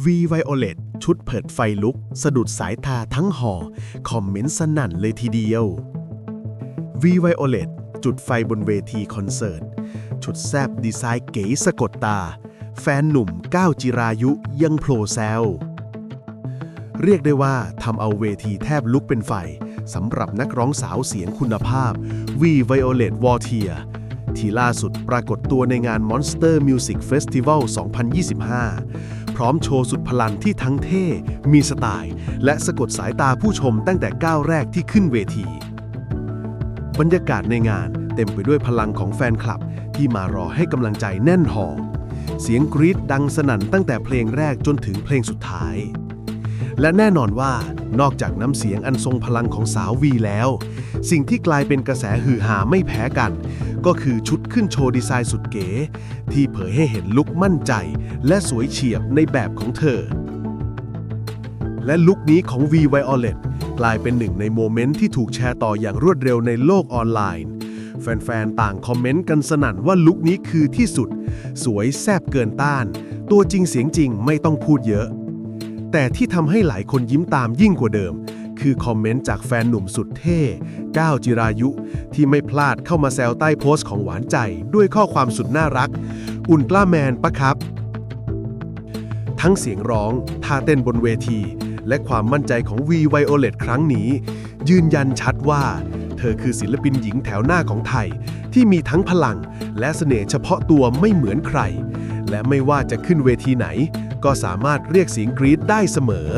V Violet ชุดเผิดไฟลุก สะดุดสายตาทั้งหอ คอมเมนต์สนั่นเลยทีเดียว V Violet จุดไฟบนเวทีคอนเสิร์ต ชุดแซบดีไซน์เก๋สะกดตา แฟนหนุ่มก้าวจิรายุยังโผล่แซวเรียกได้ว่าทำเอาเวทีแทบลุกเป็นไฟสำหรับนักร้องสาวเสียงคุณภาพ V Violet w a r t i e r ที่ล่าสุดปรากฏตัวในงาน Monster Music Festival 2025 พร้อมโชว์สุดพลังที่ทั้งเท่ มีสไตล์ และสะกดสายตาผู้ชมตั้งแต่ก้าวแรกที่ขึ้นเวที บรรยากาศในงานเต็มไปด้วยพลังของแฟนคลับ ที่มารอให้กำลังใจแน่นหอเสียงกรี๊ดดังสนั่นตั้งแต่เพลงแรกจนถึงเพลงสุดท้าย และแน่นอนว่านอกจากน้ำเสียงอันทรงพลังของสาววีแล้ว สิ่งที่กลายเป็นกระแสฮือฮาไม่แพ้กัน ก็คือชุดขึ้นโชว์ดีไซน์สุดเก๋ ที่เผยให้เห็นลุคมั่นใจ และสวยเฉียบในแบบของเธอ และลุคนี้ของ V Violet กลายเป็นหนึ่งในโมเมนต์ที่ถูกแชร์ต่ออย่างรวดเร็วในโลกออนไลน์ แฟนๆ ต่างคอมเมนต์กันสนั่นว่าลุคนี้คือที่สุด สวยแซบเกินต้าน ตัวจริงเสียงจริงไม่ต้องพูดเยอะ แต่ที่ทำให้หลายคนยิ้มตามยิ่งกว่าเดิม คือคอมเมนต์จากแฟนหนุ่มสุดเท่ก้าวจิรายุ ที่ไม่พลาดเข้ามาแซวใต้โพสต์ของหวานใจ ด้วยข้อความสุดน่ารัก อุ่นกล้าแมนปะครับ ทั้งเสียงร้องท่าเต้นบนเวที และความมั่นใจของ V Violet ครั้งนี้ ยืนยันชัดว่า เธอคือศิลปินหญิงแถวหน้าของไทย ที่มีทั้งพลัง และเสน่ห์เฉพาะตัวไม่เหมือนใคร และไม่ว่าจะขึ้นเวทีไหน ก็สามารถเรียกเสียงกรี๊ดได้เสมอ